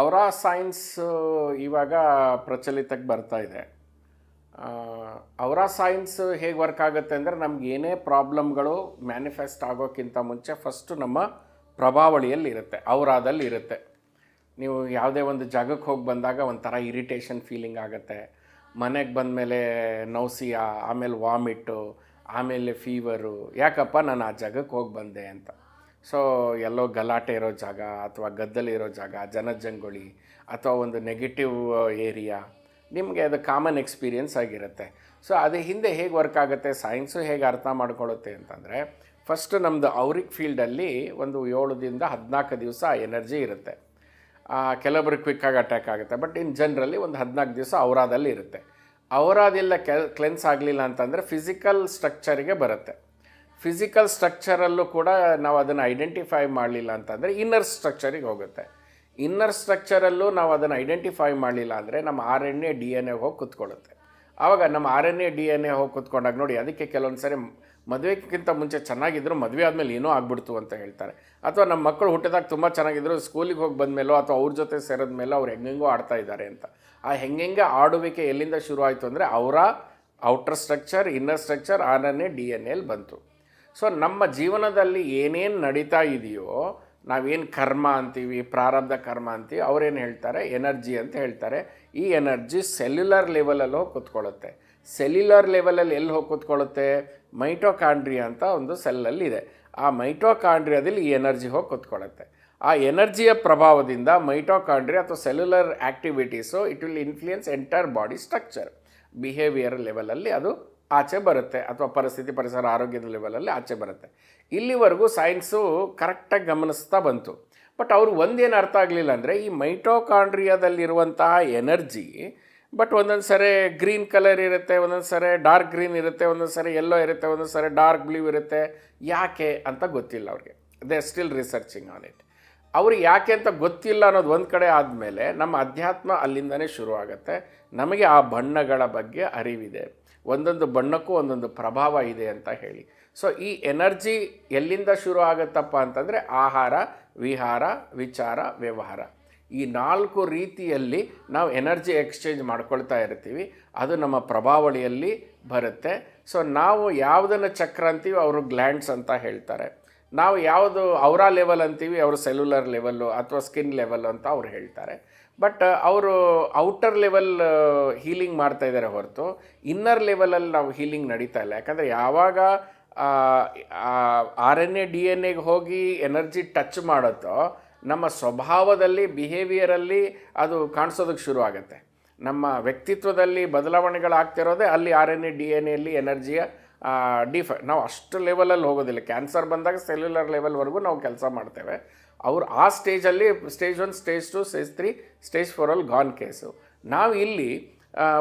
ಅವರ ಸೈನ್ಸ್ ಇವಾಗ ಪ್ರಚಲಿತಕ್ಕೆ ಬರ್ತಾ ಇದೆ. ಅವರ ಸೈನ್ಸ್ ಹೇಗೆ ವರ್ಕ್ ಆಗುತ್ತೆ ಅಂದರೆ ನಮ್ಗೆ ಏನೇ ಪ್ರಾಬ್ಲಮ್ಗಳು ಮ್ಯಾನಿಫೆಸ್ಟ್ ಆಗೋಕ್ಕಿಂತ ಮುಂಚೆ ಫಸ್ಟು ನಮ್ಮ ಪ್ರಭಾವಳಿಯಲ್ಲಿ ಇರುತ್ತೆ ಅವರಾದಲ್ಲಿ ಇರುತ್ತೆ. ನೀವು ಯಾವುದೇ ಒಂದು ಜಾಗಕ್ಕೆ ಹೋಗಿ ಬಂದಾಗ ಒಂಥರ ಇರಿಟೇಷನ್ ಫೀಲಿಂಗ್ ಆಗುತ್ತೆ. ಮನೆಗೆ ಬಂದಮೇಲೆ ನೌಸಿಯಾ, ಆಮೇಲೆ ವಾಮಿಟ್ಟು ಆಮೇಲೆ ಫೀವರು ಯಾಕಪ್ಪ ನಾನು ಆ ಜಾಗಕ್ಕೆ ಹೋಗಿ ಬಂದೆ ಅಂತ. ಸೊ ಎಲ್ಲೋ ಗಲಾಟೆ ಇರೋ ಜಾಗ ಅಥವಾ ಗದ್ದಲಿರೋ ಜಾಗ, ಜನಜಂಗುಳಿ ಅಥವಾ ಒಂದು ನೆಗೆಟಿವ್ ಏರಿಯಾ ನಿಮಗೆ ಅದು ಕಾಮನ್ ಎಕ್ಸ್ಪೀರಿಯನ್ಸ್ ಆಗಿರುತ್ತೆ. ಸೊ ಅದು ಹಿಂದೆ ಹೇಗೆ ವರ್ಕ್ ಆಗುತ್ತೆ ಸೈನ್ಸು ಹೇಗೆ ಅರ್ಥ ಮಾಡ್ಕೊಳ್ಳುತ್ತೆ ಅಂತಂದರೆ ಫಸ್ಟ್ ನಮ್ಮದು ಔರಿಕ್ ಫೀಲ್ಡಲ್ಲಿ ಒಂದು ಏಳುದಿಂದ ಹದಿನಾಲ್ಕು ದಿವಸ ಎನರ್ಜಿ ಇರುತ್ತೆ. ಕೆಲವೊಬ್ರು ಕ್ವಿಕ್ಕಾಗಿ ಅಟ್ಯಾಕ್ ಆಗುತ್ತೆ ಬಟ್ ಇನ್ ಜನರಲಿ ಒಂದು ಹದಿನಾಲ್ಕು ದಿವಸ ಅವರಾದಲ್ಲಿ ಇರುತ್ತೆ. ಅವರಾದೆಲ್ಲ ಕೆಲ್ ಕ್ಲೆನ್ಸ್ ಆಗಲಿಲ್ಲ ಅಂತಂದರೆ ಫಿಸಿಕಲ್ ಸ್ಟ್ರಕ್ಚರಿಗೆ ಬರುತ್ತೆ. ಫಿಸಿಕಲ್ ಸ್ಟ್ರಕ್ಚರಲ್ಲೂ ಕೂಡ ನಾವು ಅದನ್ನು ಐಡೆಂಟಿಫೈ ಮಾಡಲಿಲ್ಲ ಅಂತಂದರೆ ಇನ್ನರ್ ಸ್ಟ್ರಕ್ಚರಿಗೆ ಹೋಗುತ್ತೆ. ಇನ್ನರ್ ಸ್ಟ್ರಕ್ಚರಲ್ಲೂ ನಾವು ಅದನ್ನು ಐಡೆಂಟಿಫೈ ಮಾಡಲಿಲ್ಲ ಅಂದರೆ ನಮ್ಮ R N A D N A ಹೋಗಿ ಕೂತ್ಕೊಳ್ಳುತ್ತೆ. ಆವಾಗ ನಮ್ಮ R N A D N A ಹೋಗಿ ಕೂತ್ಕೊಂಡಾಗ ನೋಡಿ ಅದಕ್ಕೆ ಕೆಲವೊಂದು ಸರಿ ಮದುವೆಗಿಂತ ಮುಂಚೆ ಚೆನ್ನಾಗಿದ್ರು ಮದುವೆ ಆದಮೇಲೆ ಏನೋ ಆಗ್ಬಿಡ್ತು ಅಂತ ಹೇಳ್ತಾರೆ. ಅಥವಾ ನಮ್ಮ ಮಕ್ಕಳು ಹುಟ್ಟಿದಾಗ ತುಂಬ ಚೆನ್ನಾಗಿದ್ರು ಸ್ಕೂಲಿಗೆ ಹೋಗಿ ಬಂದಮೇಲೋ ಅಥವಾ ಅವ್ರ ಜೊತೆ ಸೇರಿದ ಮೇಲೆ ಅವ್ರು ಹೆಂಗೆಂಗೋ ಆಡ್ತಾ ಇದ್ದಾರೆ ಅಂತ. ಆ ಹೆಂಗೆಂಗೆ ಆಡುವಿಕೆ ಎಲ್ಲಿಂದ ಶುರು ಆಯಿತು ಅಂದರೆ ಅವರ outer structure inner structure R N A D N L ಬಂತು. ಸೊ ನಮ್ಮ ಜೀವನದಲ್ಲಿ ಏನೇನು ನಡೀತಾ ಇದೆಯೋ, ನಾವೇನು ಕರ್ಮ ಅಂತೀವಿ, ಪ್ರಾರಬ್ಧ ಕರ್ಮ ಅಂತೀವಿ, ಅವ್ರೇನು ಹೇಳ್ತಾರೆ? ಎನರ್ಜಿ ಅಂತ ಹೇಳ್ತಾರೆ. ಈ ಎನರ್ಜಿ ಸೆಲ್ಯುಲರ್ ಲೆವೆಲಲ್ಲಿ ಹೋಗಿ ಕೂತ್ಕೊಳ್ಳುತ್ತೆ. ಸೆಲ್ಯುಲರ್ ಲೆವೆಲಲ್ಲಿ ಎಲ್ಲಿ ಹೋಗಿ ಕೂತ್ಕೊಳ್ಳುತ್ತೆ? ಮೈಟೋಕಾಂಡ್ರಿಯಾ ಅಂತ ಒಂದು ಸೆಲ್ಲಲ್ಲಿ ಇದೆ ಆ ಮೈಟೋಕಾಂಡ್ರಿಯಾದಲ್ಲಿ ಈ ಎನರ್ಜಿ ಹೋಗಿ ಕೂತ್ಕೊಳ್ಳುತ್ತೆ. ಆ ಎನರ್ಜಿಯ ಪ್ರಭಾವದಿಂದ ಮೈಟೋಕಾಂಡ್ರಿಯಾ ಅಥವಾ cellular activities it will influence entire body structure. Behaviour ಲೆವೆಲಲ್ಲಿ ಅದು ಆಚೆ ಬರುತ್ತೆ ಅಥವಾ ಪರಿಸ್ಥಿತಿ, ಪರಿಸರ, ಆರೋಗ್ಯದ ಲೆವೆಲಲ್ಲಿ ಆಚೆ ಬರುತ್ತೆ. ಇಲ್ಲಿವರೆಗೂ ಸೈನ್ಸು ಕರೆಕ್ಟಾಗಿ ಗಮನಿಸ್ತಾ ಬಂತು. ಬಟ್ ಅವರು ಒಂದೇನು ಅರ್ಥ ಆಗಲಿಲ್ಲ ಅಂದರೆ ಈ ಮೈಟೋಕಾಂಡ್ರಿಯಾದಲ್ಲಿರುವಂತಹ ಎನರ್ಜಿ ಬಟ್ ಒಂದೊಂದು ಸರಿ ಗ್ರೀನ್ ಕಲರ್ ಇರುತ್ತೆ, ಒಂದೊಂದು ಸರಿ ಡಾರ್ಕ್ ಗ್ರೀನ್ ಇರುತ್ತೆ, ಒಂದೊಂದು ಸರಿ ಎಲ್ಲೋ ಇರುತ್ತೆ, ಒಂದೊಂದು ಸರಿ ಡಾರ್ಕ್ ಬ್ಲೂ ಇರುತ್ತೆ. ಯಾಕೆ ಅಂತ ಗೊತ್ತಿಲ್ಲ ಅವ್ರಿಗೆ. They still researching on it ಅವರು ಯಾಕೆ ಅಂತ ಗೊತ್ತಿಲ್ಲ ಅನ್ನೋದು ಒಂದು ಕಡೆ ಆದಮೇಲೆ ನಮ್ಮ ಅಧ್ಯಾತ್ಮ ಅಲ್ಲಿಂದನೇ ಶುರು ಆಗುತ್ತೆ ನಮಗೆ ಆ ಬಣ್ಣಗಳ ಬಗ್ಗೆ ಅರಿವಿದೆ. ಒಂದೊಂದು ಬಣ್ಣಕ್ಕೂ ಒಂದೊಂದು ಪ್ರಭಾವ ಇದೆ ಅಂತ ಹೇಳಿ. ಸೊ ಈ ಎನರ್ಜಿ ಎಲ್ಲಿಂದ ಶುರು ಆಗುತ್ತಪ್ಪ ಅಂತಂದರೆ ಆಹಾರ, ವಿಹಾರ, ವಿಚಾರ, ವ್ಯವಹಾರ. ಈ ನಾಲ್ಕು ರೀತಿಯಲ್ಲಿ ನಾವು ಎನರ್ಜಿ ಎಕ್ಸ್ಚೇಂಜ್ ಮಾಡ್ಕೊಳ್ತಾ ಇರ್ತೀವಿ. ಅದು ನಮ್ಮ ಪ್ರಭಾವಳಿಯಲ್ಲಿ ಬರುತ್ತೆ. ಸೊ ನಾವು ಯಾವುದನ್ನು ಚಕ್ರ ಅಂತೀವಿ ಅವರು ಗ್ಲ್ಯಾಂಡ್ಸ್ ಅಂತ ಹೇಳ್ತಾರೆ. ನಾವು ಯಾವುದು ಅವರ ಲೆವೆಲ್ ಅಂತೀವಿ, ಅವರು ಸೆಲ್ಯುಲರ್ ಲೆವೆಲ್ಲು ಅಥವಾ ಸ್ಕಿನ್ ಲೆವೆಲ್ ಅಂತ ಅವ್ರು ಹೇಳ್ತಾರೆ. ಬಟ್ ಅವರು ಔಟರ್ ಲೆವೆಲ್ ಹೀಲಿಂಗ್ ಮಾಡ್ತಾ ಇದ್ದಾರೆ ಹೊರತು. ಇನ್ನರ್ ಲೆವೆಲಲ್ಲಿ ನಾವು ಹೀಲಿಂಗ್ ನಡೀತಾ ಇಲ್ಲ. ಯಾಕಂದರೆ ಯಾವಾಗ R N A D N ಎಗೆ ಹೋಗಿ ಎನರ್ಜಿ ಟಚ್ ಮಾಡುತ್ತೋ, ನಮ್ಮ ಸ್ವಭಾವದಲ್ಲಿ ಬಿಹೇವಿಯರಲ್ಲಿ ಅದು ಕಾಣಿಸೋದಕ್ಕೆ ಶುರು ಆಗುತ್ತೆ. ನಮ್ಮ ವ್ಯಕ್ತಿತ್ವದಲ್ಲಿ ಬದಲಾವಣೆಗಳಾಗ್ತಿರೋದೇ ಅಲ್ಲಿ R N A D N ಎಲ್ಲಿ ಎನರ್ಜಿಯ ಡಿಫ ನಾವು ಅಷ್ಟು ಲೆವೆಲಲ್ಲಿ ಹೋಗೋದಿಲ್ಲ. ಕ್ಯಾನ್ಸರ್ ಬಂದಾಗ ಸೆಲ್ಯುಲರ್ ಲೆವೆಲ್ವರೆಗೂ ನಾವು ಕೆಲಸ ಮಾಡ್ತೇವೆ. ಅವ್ರು ಆ ಸ್ಟೇಜಲ್ಲಿ stage one stage two stage three stage ಫೋರಲ್ಲಿ gone case ನಾವು ಇಲ್ಲಿ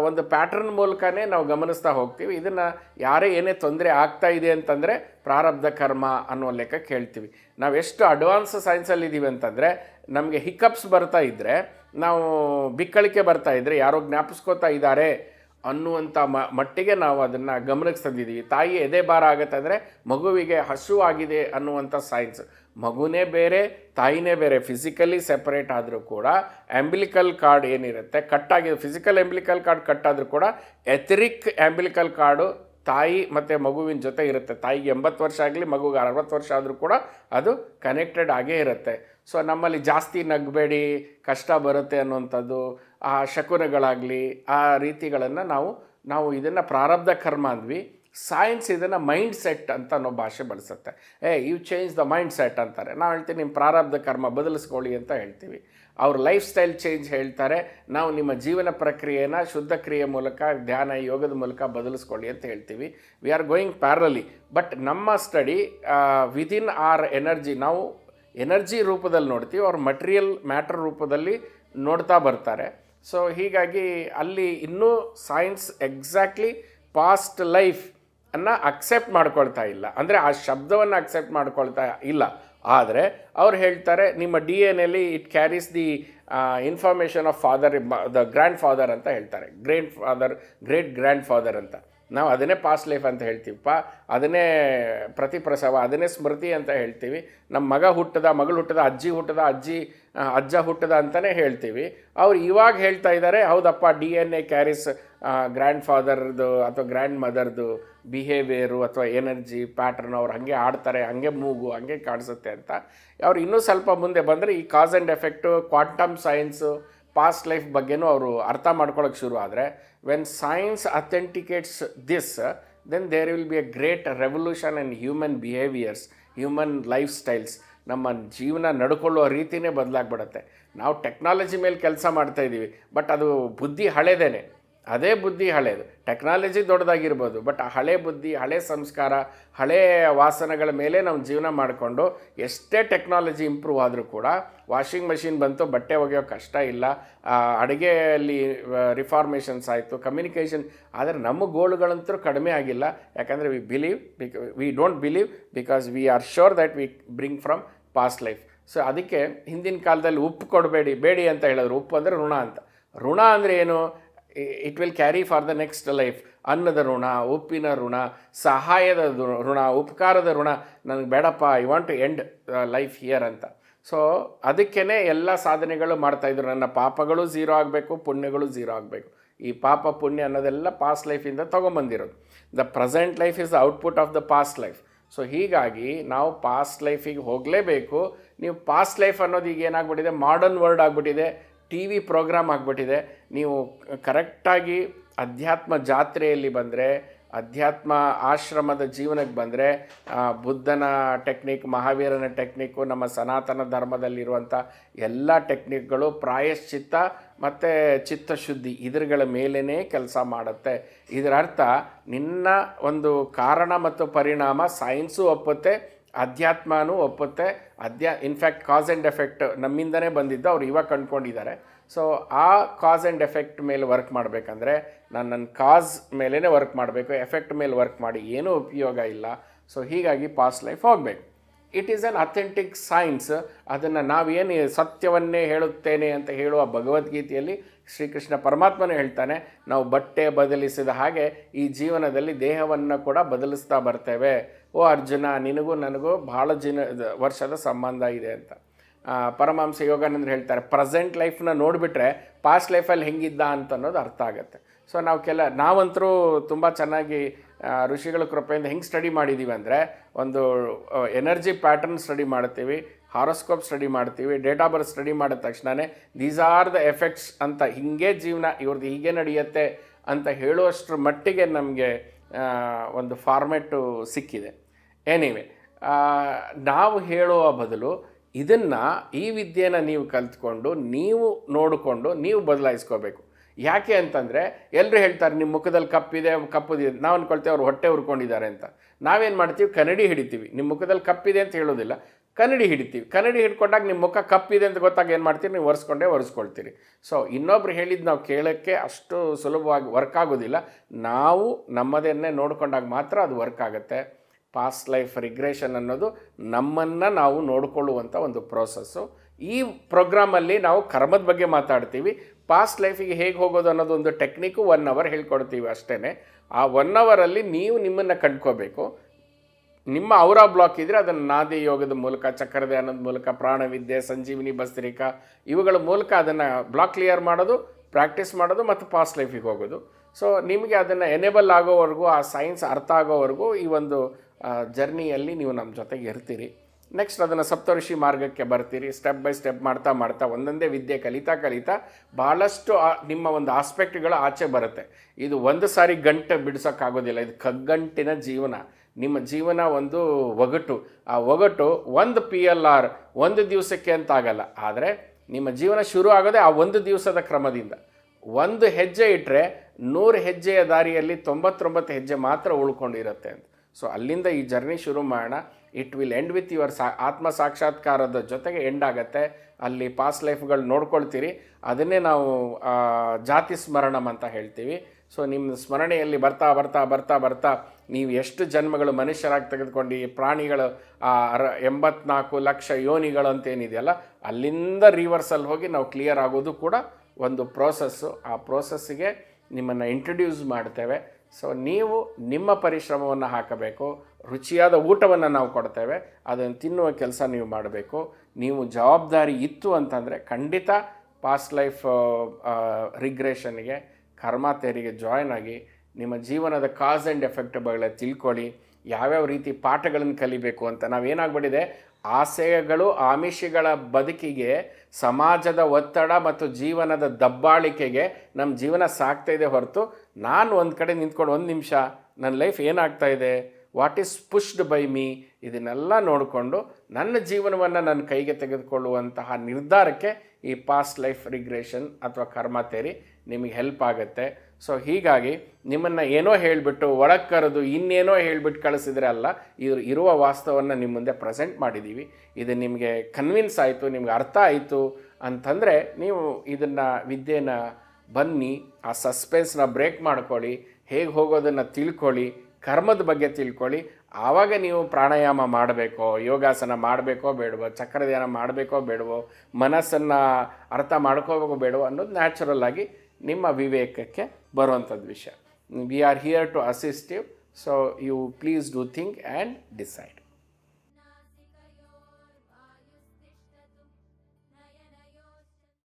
ಒಂದು ಪ್ಯಾಟ್ರನ್ ಮೂಲಕನೇ ನಾವು ಗಮನಿಸ್ತಾ ಹೋಗ್ತೀವಿ. ಇದನ್ನು ಯಾರೇ ಏನೇ ತೊಂದರೆ ಆಗ್ತಾ ಇದೆ ಅಂತಂದರೆ ಪ್ರಾರಬ್ಧ ಕರ್ಮ ಅನ್ನೋ ಲೆಕ್ಕ ಹೇಳ್ತೀವಿ ನಾವು ಎಷ್ಟು ಅಡ್ವಾನ್ಸ್ ಸೈನ್ಸಲ್ಲಿ ಇದ್ದೀವಿ ಅಂತಂದರೆ, ನಮಗೆ ಹಿಕ್ಕಪ್ಸ್ ಬರ್ತಾ ಇದ್ದರೆ ನಾವು ಬಿಕ್ಕಳಿಕೆ ಬರ್ತಾ ಇದ್ದರೆ ಯಾರೋ ಜ್ಞಾಪಿಸ್ಕೋತಾ ಇದ್ದಾರೆ ಅನ್ನುವಂಥ ಮ, ಮಟ್ಟಿಗೆ ನಾವು ಅದನ್ನು ಗಮನಕ್ಕೆ ತಂದಿದ್ದೀವಿ. ತಾಯಿ ಎದೆ ಭಾರ ಆಗುತ್ತೆ ಅಂದರೆ ಮಗುವಿಗೆ ಹಸುವಾಗಿದೆ ಅನ್ನುವಂಥ ಸೈನ್ಸ್ ಮಗುನೇ ಬೇರೆ, ತಾಯಿನೇ ಬೇರೆ. ಫಿಸಿಕಲಿ ಸೆಪರೇಟ್ ಆದರೂ ಕೂಡ ಆ್ಯಂಬಿಲಿಕಲ್ ಕಾರ್ಡ್ ಏನಿರುತ್ತೆ ಕಟ್ಟಾಗಿದೆ ಫಿಸಿಕಲ್ ಆ್ಯಂಬಿಲಿಕಲ್ ಕಾರ್ಡ್ ಕಟ್ಟಾದರೂ ಕೂಡ ಎಥರಿಕ್ ಆ್ಯಂಬಿಲಿಕಲ್ ಕಾರ್ಡು ತಾಯಿ ಮತ್ತು ಮಗುವಿನ ಜೊತೆ ಇರುತ್ತೆ. ತಾಯಿಗೆ ಎಂಬತ್ತು ವರ್ಷ ಆಗಲಿ ಮಗುಗೆ ಅರವತ್ತು ವರ್ಷ ಆದರೂ ಕೂಡ ಅದು ಕನೆಕ್ಟೆಡ್ ಆಗೇ ಇರುತ್ತೆ. ಸೊ ನಮ್ಮಲ್ಲಿ ಜಾಸ್ತಿ ನಗಬೇಡಿ, ಕಷ್ಟ ಬರುತ್ತೆ ಅನ್ನುವಂಥದ್ದು, ಆ ಶಕುನಗಳಾಗಲಿ, ಆ ರೀತಿಗಳನ್ನು ನಾವು ನಾವು ಇದನ್ನು ಪ್ರಾರಬ್ಧ ಕರ್ಮ ಅಂದ್ವಿ. ಸೈನ್ಸ್ ಇದನ್ನು ಮೈಂಡ್ ಸೆಟ್ ಅಂತ ಅನ್ನೋ ಭಾಷೆ ಬಳಸುತ್ತೆ. Hey you change the mind set ಅಂತಾರೆ. ನಾವು ಹೇಳ್ತೀವಿ ನಿಮ್ಮ ಪ್ರಾರಬ್ಧ ಕರ್ಮ ಬದಲಿಸ್ಕೊಳ್ಳಿ ಅಂತ ಹೇಳ್ತೀವಿ. ಅವ್ರ ಲೈಫ್ ಸ್ಟೈಲ್ ಚೇಂಜ್ ಹೇಳ್ತಾರೆ. ನಾವು ನಿಮ್ಮ ಜೀವನ ಪ್ರಕ್ರಿಯೆನ ಶುದ್ಧ ಕ್ರಿಯೆ ಮೂಲಕ, ಧ್ಯಾನ, ಯೋಗದ ಮೂಲಕ ಬದಲಿಸ್ಕೊಳ್ಳಿ ಅಂತ ಹೇಳ್ತೀವಿ. We are going parallelly but ನಮ್ಮ ಸ್ಟಡಿ ವಿದಿನ್ ಆರ್ ಎನರ್ಜಿ ನಾವು ಎನರ್ಜಿ ರೂಪದಲ್ಲಿ ನೋಡ್ತೀವಿ, ಅವ್ರ ಮಟೀರಿಯಲ್ ಮ್ಯಾಟ್ರ್ ರೂಪದಲ್ಲಿ ನೋಡ್ತಾ ಬರ್ತಾರೆ. ಸೊ ಹೀಗಾಗಿ ಅಲ್ಲಿ ಇನ್ನೂ ಸೈನ್ಸ್ ಎಕ್ಸಾಕ್ಟ್ಲಿ ಪಾಸ್ಟ್ ಲೈಫ್ ಅನ್ನು ಅಕ್ಸೆಪ್ಟ್ ಮಾಡ್ಕೊಳ್ತಾ ಇಲ್ಲ. ಅಂದರೆ ಆ ಶಬ್ದವನ್ನು ಅಕ್ಸೆಪ್ಟ್ ಮಾಡ್ಕೊಳ್ತಾ ಇಲ್ಲ. ಆದರೆ ಅವ್ರು ಹೇಳ್ತಾರೆ, ನಿಮ್ಮ ಡಿ ಎನ್ ಎಲ್ಲಿ it carries the information of father the grandfather ಅಂತ ಹೇಳ್ತಾರೆ. Great father great grandfather ಅಂತ. ನಾವು ಅದನ್ನೇ ಪಾಸ್ಟ್ ಲೈಫ್ ಅಂತ ಹೇಳ್ತೀವಪ್ಪ. ಅದನ್ನೇ ಪ್ರತಿಪ್ರಸವ, ಅದನ್ನೇ ಸ್ಮೃತಿ ಅಂತ ಹೇಳ್ತೀವಿ. ನಮ್ಮ ಮಗ ಹುಟ್ಟದ, ಮಗಳು ಹುಟ್ಟದ, ಅಜ್ಜಿ ಹುಟ್ಟದ, ಅಜ್ಜಿ ಅಜ್ಜ ಹುಟ್ಟದ ಅಂತಲೇ ಹೇಳ್ತೀವಿ. ಅವ್ರು ಇವಾಗ ಹೇಳ್ತಾ ಇದ್ದಾರೆ ಹೌದಪ್ಪ, ಡಿ ಎನ್ ಎ ಕ್ಯಾರಿಸ್ ಗ್ರ್ಯಾಂಡ್ ಫಾದರ್ದು ಅಥವಾ ಗ್ರ್ಯಾಂಡ್ ಮದರ್ದು ಬಿಹೇವಿಯರು ಅಥವಾ ಎನರ್ಜಿ ಪ್ಯಾಟ್ರನ್ ಅವ್ರು ಹಾಗೆ ಆಡ್ತಾರೆ, ಹಾಗೆ ಮೂಗು, ಹಾಗೆ ಕಾಣಿಸುತ್ತೆ ಅಂತ. ಅವ್ರು ಇನ್ನೂ ಸ್ವಲ್ಪ ಮುಂದೆ ಬಂದರೆ ಈ cause and effect quantum science past life ಬಗ್ಗೆನೂ ಅವರು ಅರ್ಥ ಮಾಡ್ಕೊಳ್ಳೋಕೆ ಶುರು ಆದರೆ when science authenticates this then there will be a great revolution in human behaviours human lifestyles ನಮ್ಮ ಜೀವನ ನಡ್ಕೊಳ್ಳೋ ರೀತಿನೇ ಬದಲಾಗ್ಬಿಡತ್ತೆ. ನಾವು ಟೆಕ್ನಾಲಜಿ ಮೇಲೆ ಕೆಲಸ ಮಾಡ್ತಾ ಇದ್ದೀವಿ ಬಟ್ ಅದು ಬುದ್ಧಿ ಹಳೇದೇನೆ. ಅದೇ ಬುದ್ಧಿ ಹಳೇದು. ಟೆಕ್ನಾಲಜಿ ದೊಡ್ಡದಾಗಿರ್ಬೋದು ಬಟ್ ಆ ಹಳೆ ಬುದ್ಧಿ, ಹಳೆ ಸಂಸ್ಕಾರ, ಹಳೆ ವಾಸನಗಳ ಮೇಲೆ ನಾವು ಜೀವನ ಮಾಡಿಕೊಂಡು ಎಷ್ಟೇ ಟೆಕ್ನಾಲಜಿ ಇಂಪ್ರೂವ್ ಆದರೂ ಕೂಡ ವಾಷಿಂಗ್ ಮೆಷಿನ್ ಬಂತು, ಬಟ್ಟೆ ಒಗೆಯೋ ಕಷ್ಟ ಇಲ್ಲ ಅಡುಗೆಯಲ್ಲಿ ರಿಫಾರ್ಮೇಷನ್ಸ್ ಆಯಿತು ಕಮ್ಯುನಿಕೇಷನ್ ಆದರೆ ನಮ್ಮ ಗೋಳುಗಳಂತೂ ಕಡಿಮೆ ಆಗಿಲ್ಲ. ಯಾಕಂದರೆ we believe ಬಿಕ್ we don't believe because we are sure that we bring from past life so ಅದಕ್ಕೆ ಹಿಂದಿನ ಕಾಲದಲ್ಲಿ ಉಪ್ಪು ಕೊಡಬೇಡಿ, ಬೇಡಿ ಅಂತ ಹೇಳಿದ್ರು. ಉಪ್ಪು ಅಂದರೆ ಋಣ ಅಂತ. ಋಣ ಅಂದರೆ ಏನು? It will carry for the next life ಅನ್ನದ ಋಣ, ಉಪ್ಪಿನ ಋಣ, ಸಹಾಯದ ಋಣ, ಉಪಕಾರದ ಋಣ ನನಗೆ ಬೇಡಪ್ಪ I want to end life here ಅಂತ. ಸೊ ಅದಕ್ಕೇ ಎಲ್ಲ ಸಾಧನೆಗಳು ಮಾಡ್ತಾಯಿದ್ರು ನನ್ನ ಪಾಪಗಳು ಝೀರೋ ಆಗಬೇಕು, ಪುಣ್ಯಗಳು ಝೀರೋ ಆಗಬೇಕು. ಈ ಪಾಪ, ಪುಣ್ಯ ಅನ್ನೋದೆಲ್ಲ ಪಾಸ್ಟ್ ಲೈಫಿಂದ ತೊಗೊಂಬಂದಿರೋದು. The present life is the output of the past life so ಹೀಗಾಗಿ ನಾವು ಪಾಸ್ಟ್ ಲೈಫಿಗೆ ಹೋಗಲೇಬೇಕು. ನೀವು ಪಾಸ್ಟ್ ಲೈಫ್ ಅನ್ನೋದು ಈಗ ಏನಾಗ್ಬಿಟ್ಟಿದೆ ಮಾಡರ್ನ್ ವರ್ಲ್ಡ್ ಆಗಿಬಿಟ್ಟಿದೆ. ಟಿ ವಿ ಪ್ರೋಗ್ರಾಮ್ ಆಗಿಬಿಟ್ಟಿದೆ. ನೀವು ಕರೆಕ್ಟಾಗಿ ಅಧ್ಯಾತ್ಮ ಜಾತ್ರೆಯಲ್ಲಿ ಬಂದರೆ, ಅಧ್ಯಾತ್ಮ ಆಶ್ರಮದ ಜೀವನಕ್ಕೆ ಬಂದರೆ ಬುದ್ಧನ ಟೆಕ್ನಿಕ್, ಮಹಾವೀರನ ಟೆಕ್ನಿಕ್ಕು ನಮ್ಮ ಸನಾತನ ಧರ್ಮದಲ್ಲಿರುವಂಥ ಎಲ್ಲ ಟೆಕ್ನಿಕ್ಗಳು ಪ್ರಾಯಶ್ಚಿತ್ತ ಮತ್ತು ಚಿತ್ತಶುದ್ಧಿ ಇದ್ರಗಳ ಮೇಲೇ ಕೆಲಸ ಮಾಡುತ್ತೆ. ಇದರ ಅರ್ಥ ನಿನ್ನ ಒಂದು ಕಾರಣ ಮತ್ತು ಪರಿಣಾಮ ಸೈನ್ಸು ಒಪ್ಪುತ್ತೆ ಅಧ್ಯಾತ್ಮನೂ ಒಪ್ಪುತ್ತೆ. ಅಧ್ಯಾ in fact cause and effect ನಮ್ಮಿಂದನೇ ಬಂದಿದ್ದು, ಅವ್ರು ಇವಾಗ ಕಂಡ್ಕೊಂಡಿದ್ದಾರೆ. ಸೊ ಆ ಕಾಸ್ ಆ್ಯಂಡ್ ಎಫೆಕ್ಟ್ ಮೇಲೆ ವರ್ಕ್ ಮಾಡಬೇಕಂದ್ರೆ, ನಾನು ನನ್ನ ಕಾಸ್ ಮೇಲೇ ವರ್ಕ್ ಮಾಡಬೇಕು ಎಫೆಕ್ಟ್ ಮೇಲೆ ವರ್ಕ್ ಮಾಡಿ ಏನೂ ಉಪಯೋಗ ಇಲ್ಲ. ಸೊ ಹೀಗಾಗಿ ಪಾಸ್ಟ್ ಲೈಫ್ ಹೋಗಬೇಕು. It is unauthentic science ಅದನ್ನು ನಾವೇನು ಸತ್ಯವನ್ನೇ ಹೇಳುತ್ತೇನೆ ಅಂತ ಹೇಳುವ ಭಗವದ್ಗೀತೆಯಲ್ಲಿ ಶ್ರೀಕೃಷ್ಣ ಪರಮಾತ್ಮನೇ ಹೇಳ್ತಾನೆ, ನಾವು ಬಟ್ಟೆ ಬದಲಿಸಿದ ಹಾಗೆ ಈ ಜೀವನದಲ್ಲಿ ದೇಹವನ್ನು ಕೂಡ ಬದಲಿಸ್ತಾ ಬರ್ತೇವೆ. ಓ ಅರ್ಜುನ, ನಿನಗೂ ನನಗೂ ಭಾಳ ಜಿನ ವರ್ಷದ ಸಂಬಂಧ ಇದೆ ಅಂತ. ಪರಮಾಂಸ ಯೋಗಾನಂದ್ರ ಹೇಳ್ತಾರೆ ಪ್ರೆಸೆಂಟ್ ಲೈಫ್ನ ನೋಡಿಬಿಟ್ರೆ ಪಾಸ್ಟ್ ಲೈಫಲ್ಲಿ ಹೆಂಗಿದ್ದ ಅಂತ ಅನ್ನೋದು ಅರ್ಥ ಆಗುತ್ತೆ. ಸೊ ನಾವು ಕೆಲ, ನಾವಂತರೂ ತುಂಬ ಚೆನ್ನಾಗಿ ಋಷಿಗಳ ಕೃಪೆಯಿಂದ ಹೆಂಗೆ ಸ್ಟಡಿ ಮಾಡಿದ್ದೀವಿ ಅಂದರೆ, ಒಂದು ಎನರ್ಜಿ ಪ್ಯಾಟರ್ನ್ ಸ್ಟಡಿ ಮಾಡ್ತೀವಿ ಹಾರೋಸ್ಕೋಪ್ ಸ್ಟಡಿ ಮಾಡ್ತೀವಿ ಡೇಟಾ ಬರ್ತ್ ಸ್ಟಡಿ ಮಾಡಿದ ತಕ್ಷಣವೇ ದೀಸ್ ಆರ್ ದ ಎಫೆಕ್ಟ್ಸ್ ಅಂತ ಹಿಂಗೆ ಜೀವನ ಇವ್ರದ್ದು ಹೀಗೆ ನಡೆಯುತ್ತೆ ಅಂತ ಹೇಳುವಷ್ಟರ ಮಟ್ಟಿಗೆ ನಮಗೆ ಒಂದು ಫಾರ್ಮೆಟು ಸಿಕ್ಕಿದೆ. ಎನಿವೆ ನಾವು ಹೇಳುವ ಬದಲು ಇದನ್ನು ಈ ವಿದ್ಯೆನ ನೀವು ಕಲ್ತ್ಕೊಂಡು, ನೀವು ನೋಡಿಕೊಂಡು, ನೀವು ಬದಲಾಯಿಸ್ಕೋಬೇಕು. ಯಾಕೆ ಅಂತಂದರೆ ಎಲ್ಲರೂ ಹೇಳ್ತಾರೆ ನಿಮ್ಮ ಮುಖದಲ್ಲಿ ಕಪ್ಪಿದೆ ಕಪ್ಪದಿದೆ ನಾವು ಅಂದ್ಕೊಳ್ತೇವೆ ಅವ್ರು ಹೊಟ್ಟೆ ಹುರ್ಕೊಂಡಿದ್ದಾರೆ ಅಂತ. ನಾವೇನು ಮಾಡ್ತೀವಿ? ಕನ್ನಡಿ ಹಿಡಿತೀವಿ. ನಿಮ್ಮ ಮುಖದಲ್ಲಿ ಕಪ್ಪಿದೆ ಅಂತ ಹೇಳೋದಿಲ್ಲ. ಕನ್ನಡಿ ಹಿಡಿತೀವಿ. ಕನ್ನಡಿ ಹಿಡ್ಕೊಂಡಾಗ ನಿಮ್ಮ ಮುಖ ಕಪ್ಪಿದೆ ಅಂತ ಗೊತ್ತಾಗ ಏನು ಮಾಡ್ತೀರಿ? ನೀವು ಒರೆಸ್ಕೊಂಡೇ ಒರೆಸ್ಕೊಳ್ತೀರಿ. ಸೊ ಇನ್ನೊಬ್ರು ಹೇಳಿದ್ದು ನಾವು ಕೇಳೋಕ್ಕೆ ಅಷ್ಟು ಸುಲಭವಾಗಿ ವರ್ಕ್ ಆಗೋದಿಲ್ಲ. ನಾವು ನಮ್ಮದನ್ನೇ ನೋಡ್ಕೊಂಡಾಗ ಮಾತ್ರ ಅದು ವರ್ಕ್ ಆಗುತ್ತೆ. ಪಾಸ್ಟ್ ಲೈಫ್ ರಿಗ್ರೇಷನ್ ಅನ್ನೋದು ನಮ್ಮನ್ನು ನಾವು ನೋಡಿಕೊಳ್ಳುವಂಥ ಒಂದು ಪ್ರೋಸೆಸ್ಸು ಈ ಪ್ರೋಗ್ರಾಮಲ್ಲಿ ನಾವು ಕರ್ಮದ ಬಗ್ಗೆ ಮಾತಾಡ್ತೀವಿ. ಪಾಸ್ಟ್ ಲೈಫಿಗೆ ಹೇಗೆ ಹೋಗೋದು ಅನ್ನೋದು ಒಂದು ಟೆಕ್ನಿಕ್ಕು ಒನ್ ಅವರ್ ಹೇಳ್ಕೊಡ್ತೀವಿ ಅಷ್ಟೇ ಆ ಒನ್ ಅವರಲ್ಲಿ ನೀವು ನಿಮ್ಮನ್ನು ಕಂಡ್ಕೋಬೇಕು. ನಿಮ್ಮ ಅವರ ಬ್ಲಾಕ್ ಇದ್ದರೆ ಅದನ್ನು ನಾದಿ ಯೋಗದ ಮೂಲಕ, ಚಕ್ರಧ್ಯಾನದ ಮೂಲಕ, ಪ್ರಾಣವಿದ್ಯೆ, ಸಂಜೀವಿನಿ, ಭಸ್ತ್ರಿಕಾ, ಇವುಗಳ ಮೂಲಕ ಅದನ್ನು ಬ್ಲಾಕ್ ಕ್ಲಿಯರ್ ಮಾಡೋದು, ಪ್ರಾಕ್ಟೀಸ್ ಮಾಡೋದು ಮತ್ತು ಪಾಸ್ಟ್ ಲೈಫಿಗೆ ಹೋಗೋದು. ಸೊ ನಿಮಗೆ ಅದನ್ನು ಎನೇಬಲ್ ಆಗೋವರೆಗೂ, ಆ ಸೈನ್ಸ್ ಅರ್ಥ ಆಗೋವರೆಗೂ ಈ ಒಂದು ಜರ್ನಿಯಲ್ಲಿ ನೀವು ನಮ್ಮ ಜೊತೆಗೆ ಇರ್ತೀರಿ. ನೆಕ್ಸ್ಟ್ ಅದನ್ನು ಸಪ್ತಋಷಿ ಮಾರ್ಗಕ್ಕೆ ಬರ್ತೀರಿ. ಸ್ಟೆಪ್ ಬೈ ಸ್ಟೆಪ್ ಮಾಡ್ತಾ ಮಾಡ್ತಾ ಒಂದೊಂದೇ ವಿದ್ಯೆ ಕಲಿತಾ ಕಲಿತಾ ಭಾಳಷ್ಟು ನಿಮ್ಮ ಒಂದು ಆಸ್ಪೆಕ್ಟ್ಗಳು ಆಚೆ ಬರುತ್ತೆ. ಇದು ಒಂದು ಸಾರಿ ಗಂಟೆ ಬಿಡಿಸೋಕ್ಕಾಗೋದಿಲ್ಲ. ಇದು ಕಗ್ಗಂಟಿನ ಜೀವನ. ನಿಮ್ಮ ಜೀವನ ಒಂದು ಒಗಟು. ಆ ಒಗಟು ಒಂದು ಪಿ ಎಲ್ ಆರ್ ಒಂದು ದಿವಸಕ್ಕೆ ಅಂತ ಆಗಲ್ಲ. ಆದರೆ ನಿಮ್ಮ ಜೀವನ ಶುರು ಆಗೋದೆ ಆ ಒಂದು ದಿವಸದ ಕ್ರಮದಿಂದ. ಒಂದು ಹೆಜ್ಜೆ ಇಟ್ಟರೆ ನೂರು ಹೆಜ್ಜೆಯ ದಾರಿಯಲ್ಲಿ ತೊಂಬತ್ತೊಂಬತ್ತು ಹೆಜ್ಜೆ ಮಾತ್ರ ಉಳ್ಕೊಂಡಿರುತ್ತೆ ಅಂತ. ಸೊ ಅಲ್ಲಿಂದ ಈ ಜರ್ನಿ ಶುರು ಮಾಡೋಣ. It will end with your ಸಾ, ಆತ್ಮ ಸಾಕ್ಷಾತ್ಕಾರದ ಜೊತೆಗೆ ಎಂಡ್ ಆಗುತ್ತೆ. ಅಲ್ಲಿ ಪಾಸ್ಟ್ ಲೈಫ್ಗಳು ನೋಡ್ಕೊಳ್ತೀರಿ. ಅದನ್ನೇ ನಾವು ಜಾತಿ ಸ್ಮರಣಂ ಅಂತ ಹೇಳ್ತೀವಿ. ಸೊ ನಿಮ್ಮ ಸ್ಮರಣೆಯಲ್ಲಿ ಬರ್ತಾ ಬರ್ತಾ ಬರ್ತಾ ಬರ್ತಾ ನೀವು ಎಷ್ಟು ಜನ್ಮಗಳು ಮನುಷ್ಯರಾಗಿ ತೆಗೆದುಕೊಂಡು ಈ ಪ್ರಾಣಿಗಳು, ಆ ಅರ ಎಂಬತ್ನಾಲ್ಕು ಲಕ್ಷ ಯೋನಿಗಳು ಅಂತ ಏನಿದೆಯಲ್ಲ, ಅಲ್ಲಿಂದ ರಿವರ್ಸಲ್ಲಿ ಹೋಗಿ ನಾವು ಕ್ಲಿಯರ್ ಆಗೋದು ಕೂಡ ಒಂದು ಪ್ರೋಸೆಸ್ಸು ಆ ಪ್ರೋಸೆಸ್ಸಿಗೆ ನಿಮ್ಮನ್ನು ಇಂಟ್ರಡ್ಯೂಸ್ ಮಾಡ್ತೇವೆ. ಸೊ ನೀವು ನಿಮ್ಮ ಪರಿಶ್ರಮವನ್ನು ಹಾಕಬೇಕು, ರುಚಿಯಾದ ಊಟವನ್ನು ನಾವು ಕೊಡ್ತೇವೆ, ಅದನ್ನು ತಿನ್ನುವ ಕೆಲಸ ನೀವು ಮಾಡಬೇಕು. ನೀವು ಜವಾಬ್ದಾರಿ ಇತ್ತು ಅಂತಂದರೆ ಖಂಡಿತ ಪಾಸ್ಟ್ ಲೈಫ್ ರಿಗ್ರೆಷನ್ಗೆ ಕರ್ಮ ತೇರಿಗೆ ಜಾಯ್ನ್ ಆಗಿ ನಿಮ್ಮ ಜೀವನದ ಕಾಸ್ ಆ್ಯಂಡ್ ಎಫೆಕ್ಟ್ ಬಗ್ಗೆ ತಿಳ್ಕೊಳ್ಳಿ, ಯಾವ್ಯಾವ ರೀತಿ ಪಾಠಗಳನ್ನು ಕಲಿಬೇಕು ಅಂತ. ನಾವೇನಾಗ್ಬಿಟ್ಟಿದೆ ಆಸೆಗಳು, ಆಮಿಷಗಳ ಬದುಕಿಗೆ, ಸಮಾಜದ ಒತ್ತಡ ಮತ್ತು ಜೀವನದ ದಬ್ಬಾಳಿಕೆಗೆ ನಮ್ಮ ಜೀವನ ಸಾಕ್ತಾ ಇದೆ ಹೊರತು ನಾನು ಒಂದು ಕಡೆ ನಿಂತ್ಕೊಂಡು ಒಂದು ನಿಮಿಷ ನನ್ನ ಲೈಫ್ ಏನಾಗ್ತಾ ಇದೆ? What is pushed by me ಇದನ್ನೆಲ್ಲ ನೋಡಿಕೊಂಡು ನನ್ನ ಜೀವನವನ್ನು ನನ್ನ ಕೈಗೆ ತೆಗೆದುಕೊಳ್ಳುವಂತಹ ನಿರ್ಧಾರಕ್ಕೆ ಈ ಪಾಸ್ಟ್ ಲೈಫ್ ರಿಗ್ರೆಷನ್ ಅಥವಾ ಕರ್ಮ ತೇರಿ ನಿಮಗೆ ಹೆಲ್ಪ್ ಆಗುತ್ತೆ. ಸೊ ಹೀಗಾಗಿ ನಿಮ್ಮನ್ನು ಏನೋ ಹೇಳಿಬಿಟ್ಟು ಒಳಗೆ ಕರೆದು ಇನ್ನೇನೋ ಹೇಳಿಬಿಟ್ಟು ಕಳಿಸಿದ್ರೆ ಅಲ್ಲ ಇದು ಇರುವ ವಾಸ್ತವವನ್ನು ನಿಮ್ಮ ಮುಂದೆ ಪ್ರೆಸೆಂಟ್ ಮಾಡಿದ್ದೀವಿ ಇದು ನಿಮಗೆ ಕನ್ವಿನ್ಸ್ ಆಯಿತು, ನಿಮ್ಗೆ ಅರ್ಥ ಆಯಿತು ಅಂತಂದರೆ ನೀವು ಇದನ್ನು, ವಿದ್ಯೆನ ಬನ್ನಿ, ಆ ಸಸ್ಪೆನ್ಸ್ನ ಬ್ರೇಕ್ ಮಾಡ್ಕೊಳ್ಳಿ, ಹೇಗೆ ಹೋಗೋದನ್ನು ತಿಳ್ಕೊಳ್ಳಿ, ಕರ್ಮದ ಬಗ್ಗೆ ತಿಳ್ಕೊಳ್ಳಿ. ಆವಾಗ ನೀವು ಪ್ರಾಣಾಯಾಮ ಮಾಡಬೇಕೋ, ಯೋಗಾಸನ ಮಾಡಬೇಕೋ ಬೇಡವೋ, ಚಕ್ರಧ್ಯಾನ ಮಾಡಬೇಕೋ ಬೇಡವೋ, ಮನಸ್ಸನ್ನು ಅರ್ಥ ಮಾಡ್ಕೋಬೇಕೋ ಬೇಡವೋ ಅನ್ನೋದು ನ್ಯಾಚುರಲ್ ಆಗಿ ನಿಮ್ಮ ವಿವೇಕಕ್ಕೆ ಬರುವಂಥದ್ದು ವಿಷಯ. We are here to assist you so you please do think and decide